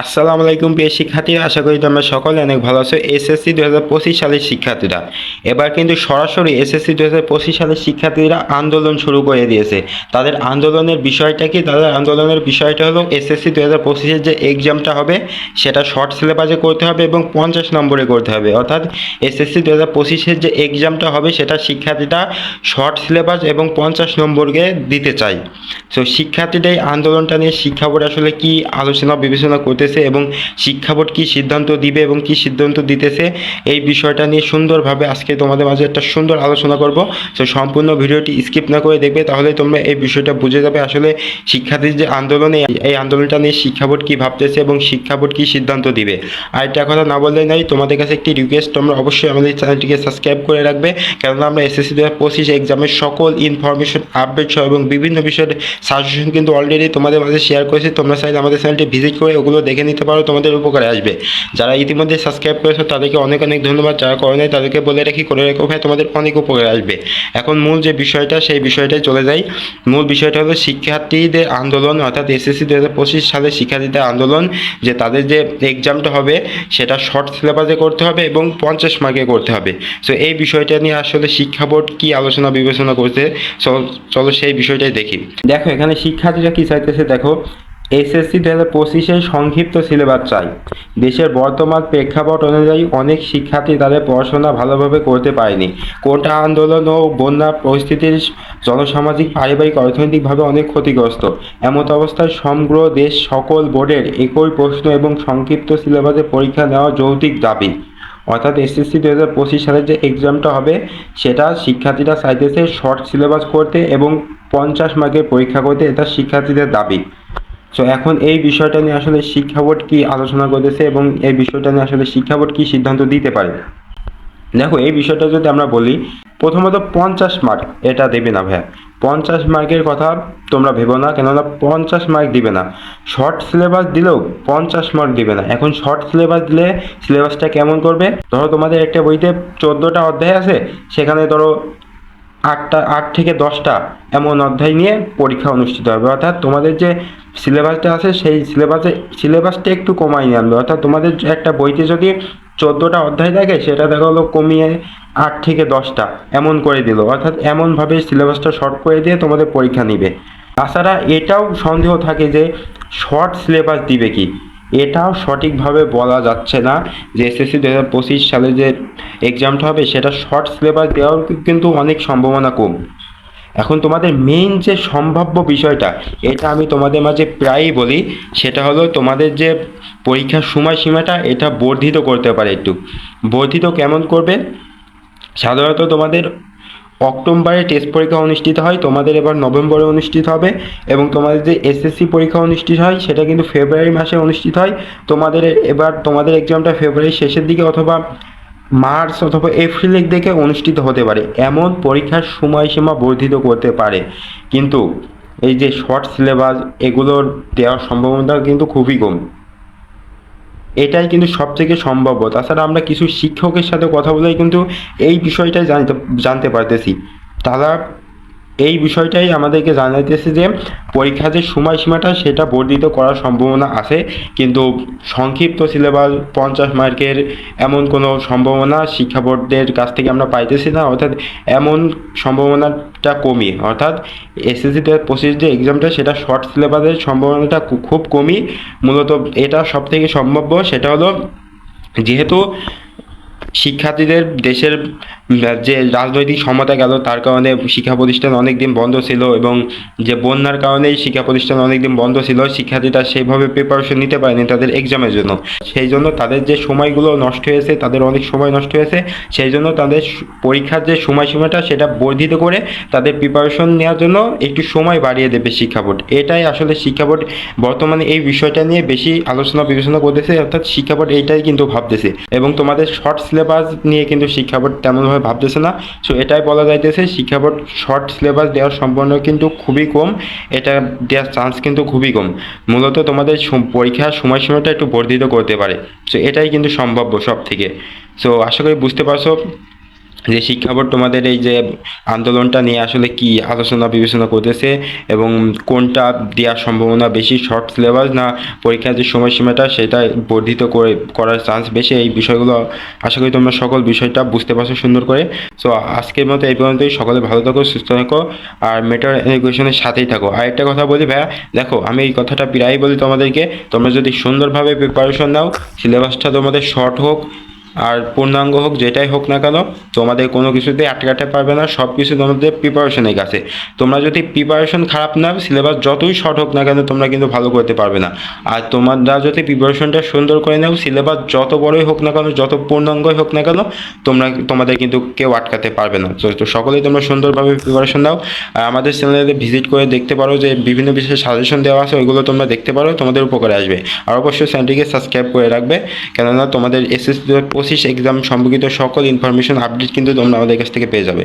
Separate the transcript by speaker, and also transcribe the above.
Speaker 1: আসসালামু আলাইকুম প্রিয় শিক্ষার্থীরা, আশা করি তোমরা সকলে অনেক ভালো আছো। এসএসসি দু হাজার পঁচিশ সালের শিক্ষার্থীরা। এবার কিন্তু সরাসরি এসএসসি দু হাজার পঁচিশ সালের শিক্ষার্থীরা আন্দোলন শুরু করে দিয়েছে। তাদের আন্দোলনের বিষয়টা কি? তাদের আন্দোলনের বিষয়টা হলো এসএসসি দু হাজার পঁচিশের যে এক্সামটা হবে, সেটা শর্ট সিলেবাসে করতে হবে এবং পঞ্চাশ নম্বরে করতে হবে। অর্থাৎ এসএসসি দু হাজার পঁচিশের যে এক্সামটা হবে, সেটা শিক্ষার্থীরা শর্ট সিলেবাস এবং পঞ্চাশ নম্বরকে দিতে চায়। সো শিক্ষার্থীদের আন্দোলনটা নিয়ে শিক্ষা বোর্ড আসলে কি আলোচনা বিবেচনা করতেছে এবং শিক্ষা বোর্ড কী সিদ্ধান্ত দিবে এবং কি সিদ্ধান্ত দিতেছে এই বিষয়টা নিয়ে সুন্দরভাবে আজকে তোমাদের মাঝে একটা সুন্দর আলোচনা করব। সো সম্পূর্ণ ভিডিওটি স্কিপ না করে দেখবে, তাহলে তোমরা এই বিষয়টা বুঝে যাবে আসলে শিক্ষার্থীর যে আন্দোলনে এই আন্দোলনটা নিয়ে শিক্ষা বোর্ড কী ভাবতেছে এবং শিক্ষা বোর্ড কী সিদ্ধান্ত দিবে। আর একটা কথা না বললে নাই তোমাদের কাছে একটি রিকোয়েস্ট তোমরা অবশ্যই আমাদের চ্যানেলটিকে সাবস্ক্রাইব করে রাখবে, কেননা আমরা এসএসসি দু হাজার পঁচিশ এক্সামের সকল ইনফরমেশন আপডেট সহ এবং বিভিন্ন বিষয়ের সাজেশন কিন্তু অলরেডি তোমাদের মাঝে শেয়ার করেছি, তোমরা চাইলে আমাদের চ্যানেলটি ভিজিট করে ওগুলো দেখে নিতে পারো, তোমাদের উপকারে আসবে। যারা ইতিমধ্যে সাবস্ক্রাইব করেছ, তাদেরকে অনেক অনেক ধন্যবাদ। যারা করে নাই, তাদেরকে বলে রাখি, করে রেখো ভাই, তোমাদের অনেক উপকারে আসবে। এখন মূল যে বিষয়টা, সেই বিষয়টায় চলে যাই। মূল বিষয়টা হলো শিক্ষার্থীদের আন্দোলন, অর্থাৎ এসএসসি দু হাজার পঁচিশ সালে শিক্ষার্থীদের আন্দোলন, যে তাদের যে এক্সামটা হবে, সেটা শর্ট সিলেবাসে করতে হবে এবং পঞ্চাশ মার্কে করতে হবে। সো এই বিষয়টা নিয়ে আসলে শিক্ষা বোর্ড কী আলোচনা, বিবেচনা করছে? চলো সেই বিষয়টাই দেখি। দেখো, এখানে শিক্ষার্থীরা কী চাইতেছে? দেখো এসএসসি দু হাজার পঁচিশের সংক্ষিপ্ত সিলেবাস চাই। দেশের বর্তমান প্রেক্ষাপট অনুযায়ী অনেক শিক্ষার্থী তাদের পড়াশোনা ভালোভাবে করতে পারেনি। কোটা আন্দোলন ও বন্যা পরিস্থিতির জনসামাজিক, পারিবারিক, অর্থনৈতিকভাবে অনেক ক্ষতিগ্রস্ত। এমত অবস্থায় সমগ্র দেশ সকল বোর্ডের একই প্রশ্ন এবং সংক্ষিপ্ত সিলেবাসে পরীক্ষা নেওয়া যৌক্তিক দাবি। অর্থাৎ এসএসসি দু হাজার পঁচিশ সালের যে এক্সামটা হবে, সেটা শিক্ষার্থীরা চাইতেছে শর্ট সিলেবাস করতে এবং পঞ্চাশ মার্কের পরীক্ষা করতে এটা শিক্ষার্থীদের দাবি। সো এখন এই বিষয়টা নিয়ে আসলে শিক্ষা বোর্ড কী আলোচনা করতেছে এবং এই বিষয়টা নিয়ে আসলে শিক্ষা বোর্ড কী সিদ্ধান্ত দিতে পারে? দেখো, এই বিষয়টা যদি আমরা বলি, প্রথমত পঞ্চাশ মার্ক এটা দেবে না ভাইয়া। পঞ্চাশ মার্কের কথা তোমরা ভেবো না, কেননা পঞ্চাশ মার্ক দিবে না। শর্ট সিলেবাস দিলেও পঞ্চাশ মার্ক দিবে না। এখন শর্ট সিলেবাস দিলে সিলেবাসটা কেমন করবে? ধরো তোমাদের একটা বইতে চোদ্দোটা অধ্যায় আছে, সেখানে ধরো আটটা, আট থেকে দশটা এমন অধ্যায় নিয়ে পরীক্ষা অনুষ্ঠিত হবে। অর্থাৎ তোমাদের যে সিলেবাসটা আছে, সেই সিলেবাসে, সিলেবাসটা একটু কমাই নিয়ে আনবে। অর্থাৎ তোমাদের একটা বইতে যদি চোদ্দোটা অধ্যায় থাকে, সেটা দেখা হলো কমিয়ে আট থেকে দশটা এমন করে দিল। অর্থাৎ এমনভাবে সিলেবাসটা শর্ট করে দিয়ে তোমাদের পরীক্ষা নিবে। তাছাড়া এটাও সন্দেহ থাকে যে শর্ট সিলেবাস দিবে কি? এটাও সঠিকভাবে বলা যাচ্ছে না যে এসএসসি দু হাজার পঁচিশ সালে যে এক্সামটা হবে, সেটা শর্ট সিলেবাস দেওয়ার কিন্তু অনেক সম্ভাবনা কম। এখন তোমাদের মেইন যে সম্ভাব্য বিষয়টা, এটা আমি তোমাদের মাঝে প্রায়ই বলি, সেটা হলো তোমাদের যে পরীক্ষার সময়সীমাটা, এটা বর্ধিত করতে পারে একটু। বর্ধিত কেমন করবে? সাধারণত তোমাদের অক্টোবরে টেস্ট পরীক্ষা অনুষ্ঠিত হয়, তোমাদের এবার নভেম্বরে অনুষ্ঠিত হবে এবং তোমাদের যে এসএসসি পরীক্ষা অনুষ্ঠিত হয়, সেটা কিন্তু ফেব্রুয়ারি মাসে অনুষ্ঠিত হয়। তোমাদের এবার তোমাদের এক্সামটা ফেব্রুয়ারি শেষের দিকে অথবা মার্চ অথবা এপ্রিলের দিকে অনুষ্ঠিত হতে পারে। এমন পরীক্ষার সময়সীমা বর্ধিত করতে পারে। কিন্তু এই যে শর্ট সিলেবাস এগুলোর দেওয়ার সম্ভাবনা কিন্তু খুবই কম। এটাই কিন্তু সব থেকে সম্ভব তাছাড়া আমরা কিছু শিক্ষকের সাথে কথা বলেই কিন্তু এই বিষয়টাই জানতে জানতে পারতেছি। তারা এই বিষয়টাই আমাদেরকে জানাইতেছে যে পরীক্ষার যে সময়সীমাটা, সেটা বর্ধিত করার সম্ভাবনা আছে। কিন্তু সংক্ষিপ্ত সিলেবাস পঞ্চাশ মার্কের এমন কোনো সম্ভাবনা শিক্ষা বোর্ডের কাছ থেকে আমরা পাইতেছি না। অর্থাৎ এমন সম্ভাবনাটা কমই। অর্থাৎ এসএসসি দু হাজার পঁচিশ যে এক্সামটা সেটা শর্ট সিলেবাসের সম্ভাবনাটা খুব কমই। মূলত এটা সব থেকে সম্ভাব্য, সেটা হলো, যেহেতু শিক্ষার্থীদের দেশের যে রাজনৈতিক সমতা গেল, তার কারণে শিক্ষা প্রতিষ্ঠান অনেক দিন বন্ধ ছিল এবং যে বন্যার কারণেই শিক্ষা প্রতিষ্ঠান অনেক দিন বন্ধ ছিল, শিক্ষার্থীরা সেইভাবে প্রিপারেশন নিতে পারেনি তাদের এক্সামের জন্য। সেই জন্য তাদের যে সময়গুলো নষ্ট হয়েছে, তাদের অনেক সময় নষ্ট হয়েছে, সেই জন্য তাদের পরীক্ষার যে সময়সীমাটা, সেটা বর্ধিত করে তাদের প্রিপারেশন নেওয়ার জন্য একটু সময় বাড়িয়ে দেবে শিক্ষা বোর্ড। এটাই আসলে শিক্ষা বোর্ড বর্তমানে এই বিষয়টা নিয়ে বেশি আলোচনা বিবেচনা করতেছে, অর্থাৎ শিক্ষা বোর্ড এইটাই কিন্তু ভাবতেছে। এবং তোমাদের শর্ট সিলেবাস নিয়ে কিন্তু শিক্ষা বোর্ড তেমনভাবে ভাবতেছে না। সো এটাই বলা যাইতেছে, শিক্ষা বোর্ড শর্ট সিলেবাস দেওয়ার সম্ভাবনা কিন্তু খুবই কম। এটা দেওয়ার চান্স কিন্তু খুবই কম। মূলত তোমাদের পরীক্ষার সময়সীমাটা একটু বর্ধিত করতে পারে। সো এটাই কিন্তু সম্ভাব্য সব থেকে সো আশা করি বুঝতে পারছ। যে শিক্ষা বোর্ড তোমাদের এই যে আন্দোলনটা নিয়ে আসলে কি আলোচনা বিবেচনা করতেছে এবং কোনটা দেওয়ার সম্ভাবনা বেশি শর্ট সিলেবাস না পরীক্ষার যে সময়সীমাটা সেটা বর্ধিত করে, করার চান্স বেশি, এই বিষয়গুলো আশা করি তোমরা সকল বিষয়টা বুঝতে পারছ সুন্দর করে। সো আজকের মতো এই পর্যন্তই, সকলে ভালো থাকো, সুস্থ থাকো, আর মেটার এডুকেশনের সাথেই থাকো। আর একটা কথা বলি ভাইয়া, দেখো, আমি এই কথাটা প্রায়ই বলি তোমাদেরকে, তোমরা যদি সুন্দরভাবে প্রিপারেশন নাও সিলেবাসটা তোমাদের শর্ট হোক আর পূর্ণাঙ্গ হোক, যেটাই হোক না কেন, তোমাদের কোনো কিছুতেই আটকাতে পারবে না সব কিছু তোমাদের প্রিপারেশনের কাছে। তোমরা যদি প্রিপারেশন খারাপ নাও সিলেবাস যতই শর্ট হোক না কেন, তোমরা কিন্তু ভালো করতে পারবে না। আর তোমরা যদি প্রিপারেশনটা সুন্দর করে নাও সিলেবাস যত বড়ই হোক না কেন, যত পূর্ণাঙ্গই হোক না কেন, তোমরা তোমাদের কিন্তু কেউ আটকাতে পারবে না। তো সকলেই তোমরা সুন্দরভাবে প্রিপারেশন নাও। আর আমাদের চ্যানেলে ভিজিট করে দেখতে পারো যে বিভিন্ন বিষয়ে সাজেশন দেওয়া আছে, ওইগুলো তোমরা দেখতে পারো, তোমাদের উপকারে আসবে। আর অবশ্যই চ্যানেলটিকে সাবস্ক্রাইব করে রাখবে। কেননা তোমাদের এসএসসি পঁচিশ এক্সাম সম্পর্কিত সকল ইনফরমেশন আপডেট কিন্তু তোমরা আমাদের কাছ থেকে পেয়ে যাবে।